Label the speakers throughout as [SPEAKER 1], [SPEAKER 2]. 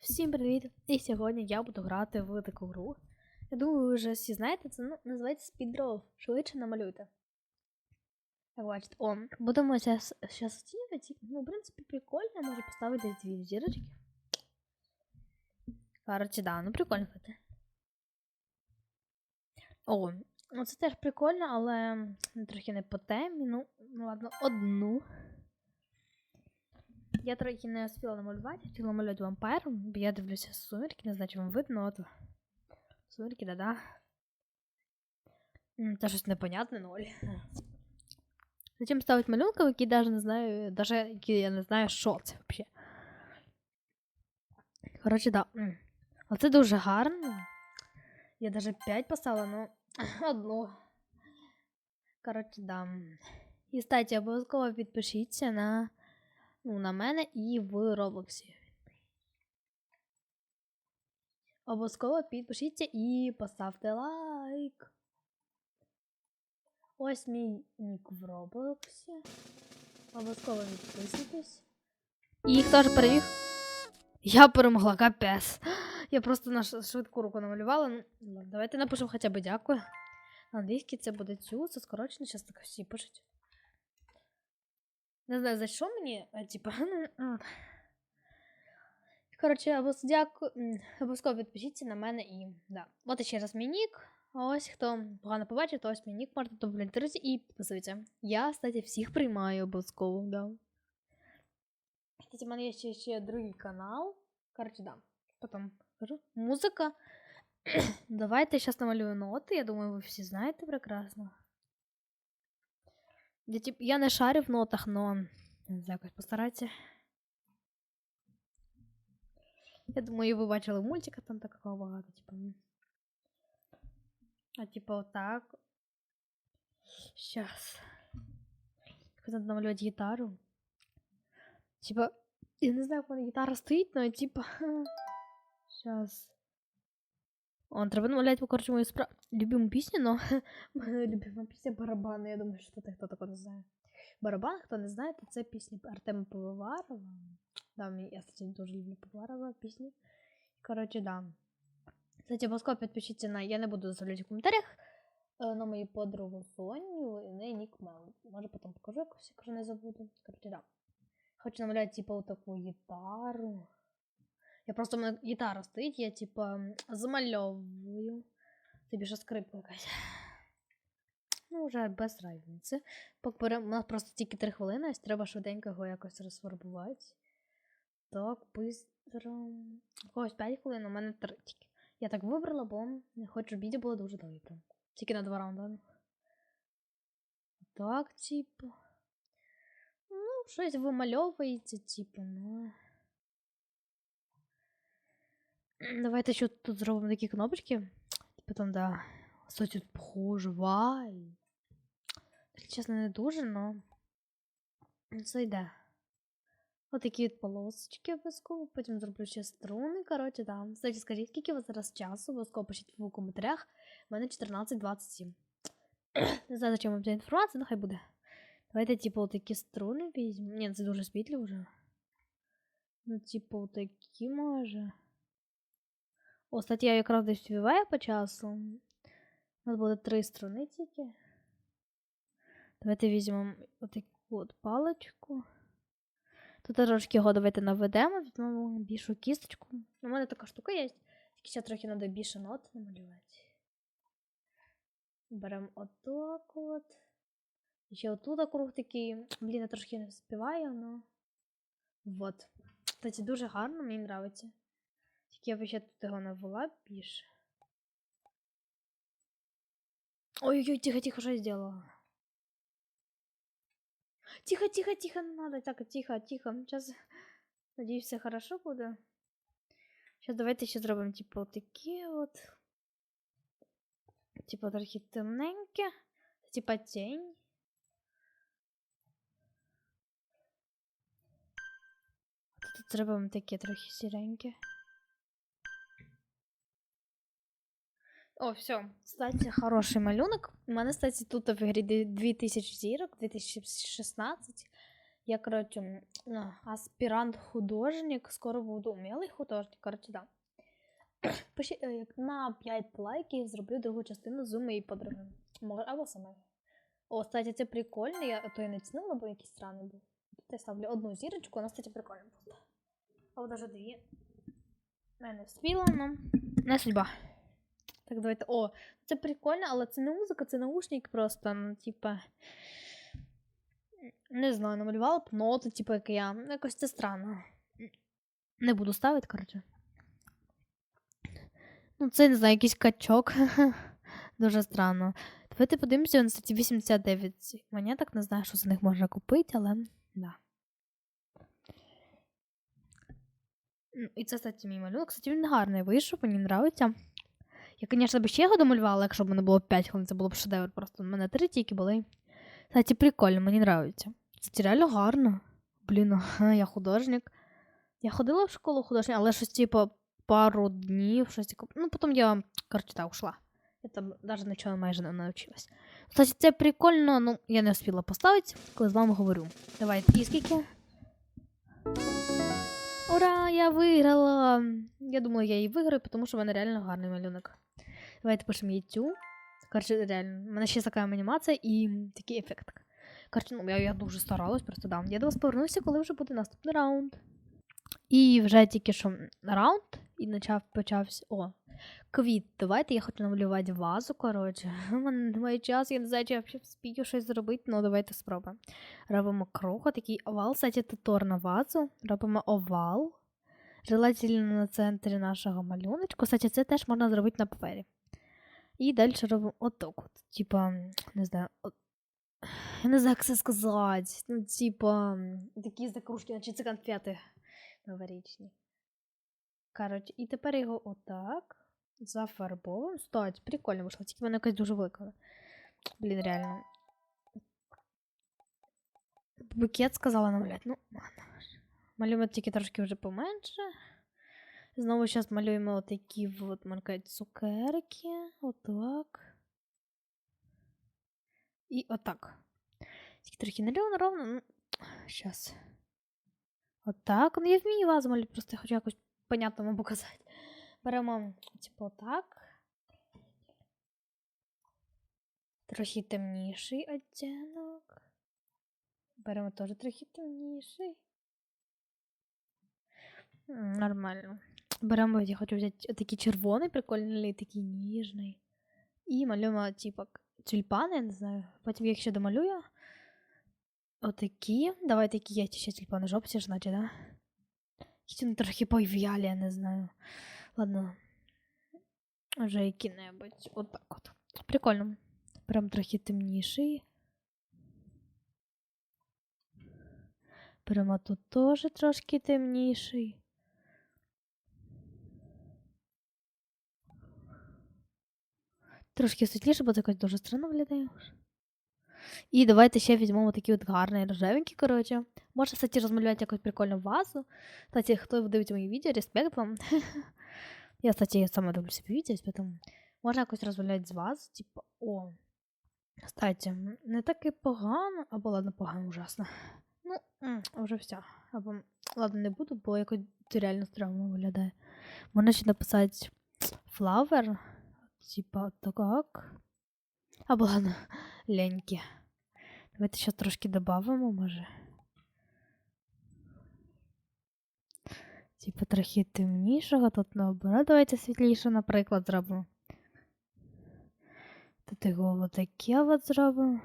[SPEAKER 1] Всім привіт! І сьогодні я буду грати в таку гру. Я думаю, ви вже всі знаєте, це ну, називається спідроу. Швидше намалюйте. Як бачите, о, будемо зараз оцінювати. Ну, в принципі, прикольно, можу поставити дві зірочки. Короче, да, ну прикольно. О, ну це теж прикольно, але трохи не по темі. Ну, ну ладно, одну. Я трохи не успіла намалювати, хотіла намалювати вампир, бо я дивлюся сумерки, не знаю, чи вам видно, от. Сумерки, да-да. Це щось непонятне, ноль. Зачем ставить малюнка, які даже не знаю, даже які я не знаю, що це взагалі. Коротше, да. Оце дуже гарно. Я даже 5 поставила, ну, одну. Коротше, да. І, кстати, обов'язково підпишіться на ну, на мене і в Роблоксі. Обов'язково підпишіться і поставте лайк. Ось мій нік в Роблоксі. Обов'язково підписуйтесь. І їх теж переміг. Я перемогла, капець. Я просто на швидку руку намалювала. Ну, давайте напишемо хоча б дякую. На англійській це буде цю, це скорочено, зараз так всі пишуть. Не знаю, за що мені, а, типа. ну. Коротше, обов'яз- дякую. Обов'язково підпишіться на мене і. Да. От ще раз мій нік. Ось хто погано побачив, то ось мій нік добавляти друзі і підписуйтесь. Я, кстати, всіх приймаю обов'язково, да. Кстати, в мене є ще, ще другий канал. Коротше, да. Потім кажу. Музика. Давайте зараз намалюю ноти. Я думаю, ви всі знаєте прекрасно. Я, тип, я не шарю в нотах, но не знаю, якось постарайтеся. Я думаю, ви бачили мультика, там такого багато, типу. м. А типу отак. Щас. Хотя намалювати гітару. Типа, я не знаю, як вона гітара стоїть, но типа. Щас. Он, треба намалювати, коротше, мою спра... любиму пісню, но моя любима пісня барабани. Я думаю, що це хто такого не знає. Барабан, хто не знає, то це пісня Артема Пивоварова. Да, я, кстати, дуже люблю Пивоварова пісні. Коротше, да. Кстати, обов'язково підпишіться на. Я не буду заставляти в коментарях. е, На мою подругу Соню і неї нік Мел. Може потім покажу якось, якщо не забуду. Коротше, да. Хочу намалювати, типу, таку гітару. Я просто у мене гітара стоїть, я типа замальовую. Тобі що скрипка якась. Ну, вже без разниці. Поки У нас просто тільки 3 хвилини, ось треба швиденько його якось розфарбувати. Так, бистро. Когось 5 хвилин, у мене 3 тільки. Я так вибрала, бо не хочу, відео було дуже довге. прям. Тільки на два раунди. Так, типу. Ну, щось вимальовується, типу, ну. Давайте ще тут зробимо такі кнопочки. Типу там, да. Похоже, вай. Чесно, не дуже, но. Це йде. Ось такі от полосочки обов'язково. Потім зроблю ще струни. Коротше, да. Кстати, скажіть, скільки у вас зараз часу, обов'язково пишіть в коментарях. У мене 14.27. Не знаю, зачем вам ця інформація, ну хай буде. Давайте, типу, такі струни візьмемо. Ні, це дуже світлі вже. Ну, типу, такі може. О, кстати, я якраз десь співаю по часу. У нас буде три струни тільки. Давайте візьмемо отаку от паличку. Тут трошки його давайте наведемо, візьмемо більшу кісточку. У мене така штука є. Тільки ще трохи треба більше нот намалювати. Беремо отак от. І ще отут круг такий. Блін, я трошки не співаю, но. Вот. Кстати, дуже гарно, мені подобається. Я б ще тут його навела більше. Ой-ой-ой, тихо, тихо, что я сделала? Тихо, тихо, тихо, не надо. Так, тихо, тихо. Сейчас, надеюсь, все хорошо буде. Сейчас давайте ще зробимо, типу, такі от. Типу, трохи темненьке. Типа тінь. Тут зробимо таке трохи сіреньке. О, все. Кстати, хороший малюнок. У мене, кстати, тут в дві- 2000 зірок, 2016. Я, коротше, аспірант-художник, скоро буду умілий художник, коротше, да. Пишіть, е, як на 5 лайків зроблю другу частину з моєї подруги. Може, або саме. О, кстати, це прикольно, я то я не цінила, бо якийсь странний був. Тут я ставлю одну зірочку, вона, кстати, прикольна. Або навіть дві. Мене ну, не судьба. Так, давайте. О, це прикольно, але це не музика, це наушник просто, ну, типа. Не знаю, намалювала б ноти, типу, як я. Ну, Якось це странно. Не буду ставити, коротше. Ну, це не знаю, якийсь качок. Дуже странно. Давайте подивимося, на статті 89 монеток. Не знаю, що за них можна купити, але да. І це, кстати, мій малюнок. Кстати, він гарний вийшов, мені подобається. Я, звісно, б ще його домалювала, якщо б мене було 5 хвилин, це було б шедевр. Просто в мене 3 тільки були. Кстати, прикольно, мені подобається. Це реально гарно. Блін, я художник. Я ходила в школу художника, але щось, типу, пару днів, щось таке. Ну, потім я, коротше, так, ушла. Я там навіть нічого майже не навчилась. Кстати, це прикольно, ну, я не встигла поставити, коли з вами говорю. Давайте, і скільки? Ура, я виграла! Я думала, я її виграю, тому що в мене реально гарний малюнок. Давайте пишемо яйцю. Коротше, реально, у мене ще така анімація і такий ефект. Коротше, ну, я, я дуже старалась, просто да. Я до вас повернуся, коли вже буде наступний раунд. І вже тільки що раунд, і почав, почався. О, квіт. Давайте я хочу намалювати вазу, коротше. У мене немає часу, я не знаю, чи я вспію щось зробити, ну давайте спробуємо. Робимо круг, такий овал, кстати, тутор на вазу. Робимо овал. Желательно на центрі нашого малюночку. Кстати, це теж можна зробити на папері. І далі робимо отак от. Типа, не знаю, от... не знаю, як це сказати. Ну, типа, такі закружки, наче це конфети новорічні. Коротше, і тепер його отак зафарбовуємо. Стать, прикольно вийшло, тільки вона якась дуже велика. Блін, реально. Букет сказала намалювати. Ну, ладно. Малюємо тільки трошки вже поменше. Знову зараз малюємо отакі от, сказати, цукерки. Отак. І отак. Тільки трохи наліво ровно. Ну, зараз. Отак. Ну, я вмію вазу малювати, просто хочу якось понятно вам показати. Беремо, типу, отак. Трохи темніший оттінок. Беремо теж трохи темніший. Нормально. Беремо, я хочу взяти такий червоний, прикольний, такий ніжний. І малюємо, типу, тюльпани, я не знаю. Потім я їх ще домалюю. Отакі. Давай такі є ще тюльпани жовті ж, значить, да? Якісь вони трохи пов'ялі, я не знаю. Ладно. Вже які-небудь. Отак от. Прикольно. Прям трохи темніший. Прямо тут теж трошки темніший. Трошки світліше, бо це якось дуже странно виглядає. І давайте ще візьмемо такі от гарні рожевенькі, коротше. Можна, кстати, розмалювати якусь прикольну вазу. Кстати, хто дивиться мої відео, респект вам. Я, кстати, сама дивлюся по відео, тому можна якось розмалювати з ваз, типу, о. Кстати, не так і погано, або ладно, погано ужасно. Ну, вже все. Або, ладно, не буду, бо якось реально стрьомно виглядає. Можна ще написати flower, типа так. Або ладно, ленькі. Давайте ще трошки додамо, може. Типа трохи темнішого, тут наоборот, давайте світліше, наприклад, зробимо. Тут його отаке от зробимо.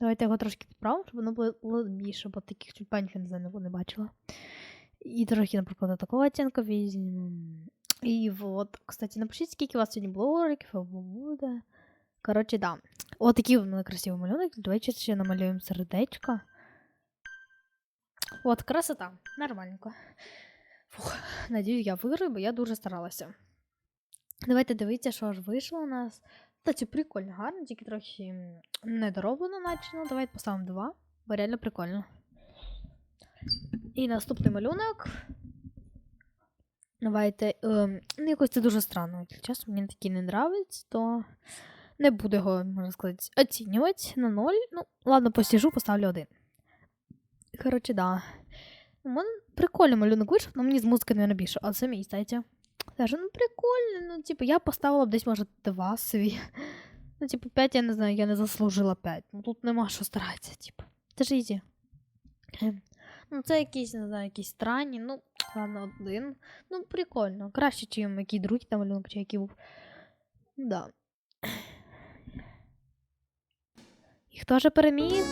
[SPEAKER 1] Давайте його трошки підправимо, щоб воно було більше, бо таких тюльпанів я не знаю, не бачила. І трохи, наприклад, такого оттінку візьмемо. І от, кстати, напишіть, скільки у вас сьогодні було роликів або буде. Да. От такий у мене красивий малюнок. Давайте ще намалюємо сердечко. От, красота. Нормальненько. Фух, надіюсь, я виграю, бо я дуже старалася. Давайте дивіться, що ж вийшло у нас. Кстати, прикольно, гарно, тільки трохи недороблено начано. Давайте поставимо два, бо реально прикольно. І наступний малюнок. Давайте. Ем, ну, якось це дуже странно. Чесно, мені такі не нравиться, то Не буду його, можна сказати, оцінювати на ноль. Ну, ладно, посіжу, поставлю один. Коротше, да. Прикольний малюнок вийшов, але мені з музики не більше, а це мій. Даже, ну прикольно, ну, типу, я поставила б десь, може, два собі. Ну, типу, 5, я не знаю, я не заслужила 5. Ну тут нема що старатися, типу. Це ж ізі. Ем, Ну, це якісь, не знаю, якісь странні, ну, ладно, один. Ну, прикольно. Краще, чим який другий там малюнок, чи який був. Да. І хто же переміг?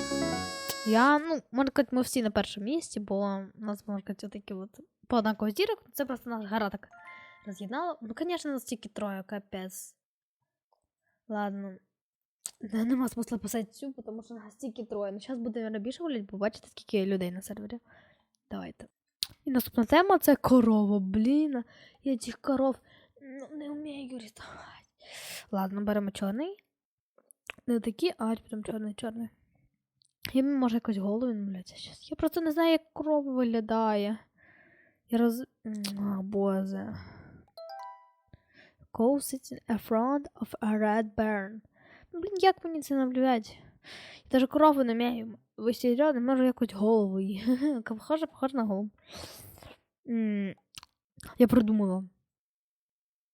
[SPEAKER 1] Я, ну, сказати, ми всі на першому місці, бо у нас, сказати, такі от по однаково зірок. Це просто наша гра так роз'єднала. Ну, звісно, нас тільки троє, капець. Ладно. Да, нема смисла писати цю, тому що нас тільки троє. Ну, зараз буде більше гуляти, бо бачите, скільки людей на сервері. Давайте. І наступна тема це корова. Блін, я цих коров ну, не вмію рисувати. Ладно, беремо чорний. Не такі, а потім чорний, чорний. Я може якось голову намалювати зараз. Я просто не знаю, як корова виглядає. Я роз... А, боже. Cow sits in front of a red barn. Ну, блін, як мені це намалювати? Я даже корову не вмію. Ви серйозно, може якусь голову її. Похоже, похоже на голову. Я придумала.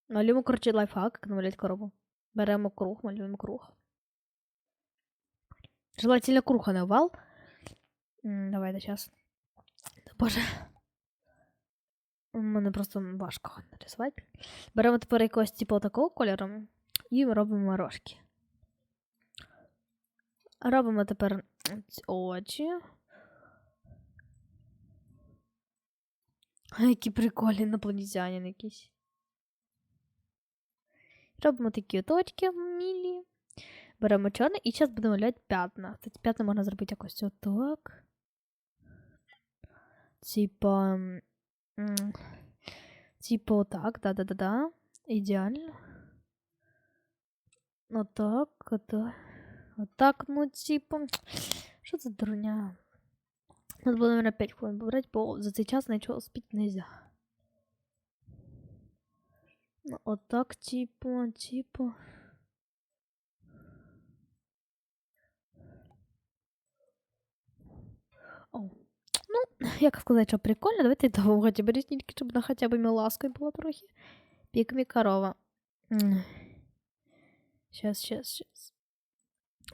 [SPEAKER 1] Малюємо, коротше, лайфхак, як намалювати корову. Беремо круг, малюємо круг. Желательно круг, а не овал. М, Давайте сейчас. Боже. У мене просто важко нарисувати. Беремо тепер якогось типу такого кольору і робимо рожки. Робимо тепер очі. А, Які прикольні інопланетянин якийсь. Робимо такі от очки мілі. Беремо чорний і зараз будемо малювати п'ятна. Кстати, п'ятна можна зробити якось отак. Типа. Типа отак, да-да-да-да. Ідеально. Отак, отак. Отак, ну, типа. Що це дурня? Надо було, наверное, 5 хвилин побрати, бо за цей час нічого спити нельзя. Ну, отак, типа, типа. О. Ну, як сказати, що прикольно, давайте довго беріть тільки, щоб вона хоча б миласкою була трохи. Пікмі корова. М. Щас, щас, щас.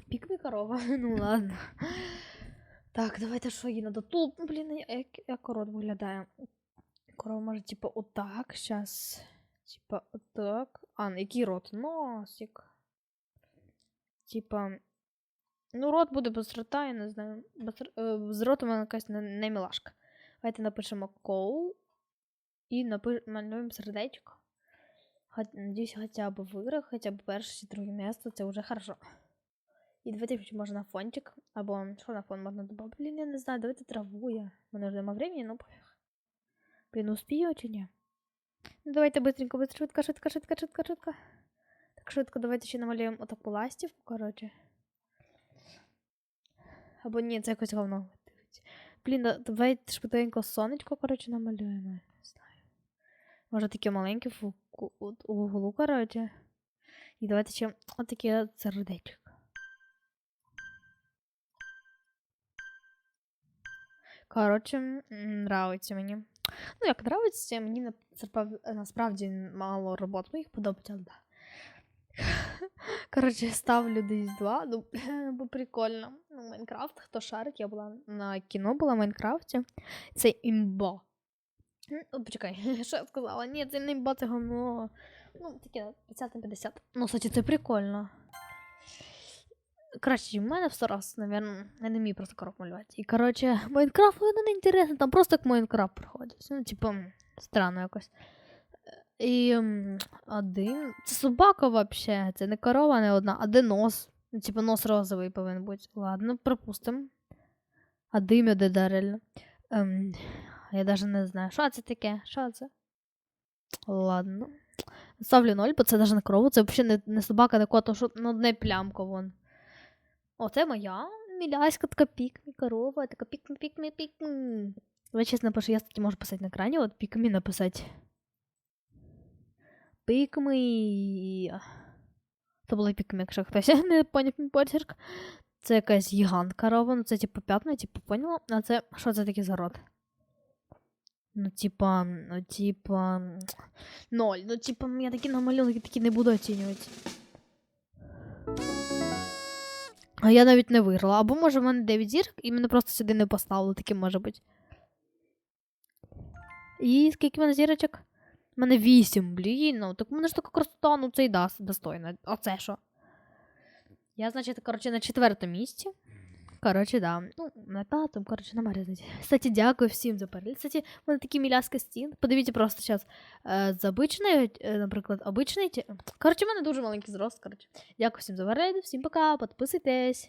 [SPEAKER 1] Пікмі корова, ну ладно. Так, давайте що їй надо. Тут, ну, блін, як, як корот виглядає. Корова може, типа, отак, щас. Типа, отак. А, який рот? Носик. Типа. Ну, рот буде без рота, я не знаю. Без, е, з ротом вона якась не, не мілашка. Давайте напишемо коу і напи... малюємо сердечко. Хот... Надіюсь, хоча б виграв, хоча б перше чи друге місце, це вже хорошо. І давайте ще можна фончик, або що на фон можна додати? Блін, я не знаю, давайте траву я. Мене вже нема времени, ну пофіг. Блін, успію чи ні? Ну, давайте быстренько, быстро, швидко, швидко, швидко, швидко, швидко. Так швидко, давайте ще намалюємо отаку ластівку, коротше. Або ні, це якось говно. Блін, давайте швиденько сонечко, коротше, намалюємо. Не знаю. Може таке маленьке в углу, коротше. І давайте ще отаке сердечко. Коротше, нравиться мені. Ну, як нравиться, мені на- насправді мало робот моїх подобається, але да. Коротше, ставлю десь два. Ну, бо прикольно. Ну, Майнкрафт, хто шарить, я була на кіно була в Майнкрафті. Це імба. О, почекай, що я сказала? Ні, це не імба, це говно. Ну, таке 50 на 50. Ну, кстати, це прикольно. Краще, ніж в мене в 100 раз, напевно, я не вмію просто коров малювати. І, коротше, Майнкрафт, воно не інтересно, там просто як Майнкрафт проходить. Ну, типу, странно якось. І один. Це собака вообще. Це не корова, не одна, а де нос. Ну, типу, нос розовий повинен бути. Ладно, пропустимо. А дим'я де да, реально. Ем, я навіть не знаю. Що це таке? Що це? Ладно. Ставлю ноль, бо це навіть не корова, це взагалі не, не собака, не кот, що ну, не плямка вон. О, це моя міляська така пікмі корова, така пікмі, пікмі, пікмі. Давай чесно напишу, я кстати, можу писати на екрані, от пікмі написати. Пікмі. Це була пікмі, якщо хтось не поняв мій почерк. Це якась гігантка рова, ну це типу п'ятна, типу поняла. А це що це таке за рот? Ну, типа, ну, типа. Ноль. Ну, типа, я такі на малюнки такі не буду оцінювати. А я навіть не виграла. Або може в мене 9 зірок, і мене просто сюди не поставили, таким може бути. І скільки в мене зірочок? У мене 8, блін. Ну, так мене ж така красота, ну це й дасть достойно. А це що? Я, значить, коротше, на четвертому місці. Коротше, да. Ну, на там, коротше, нема різниці. Кстати, дякую всім за перегляд. Кстати, в мене такі міляски стін. Подивіться просто зараз е, з обичної, е, наприклад, обичний. Коротше, в мене дуже маленький зрост. Коротше. Дякую всім за перегляд, всім пока, підписуйтесь.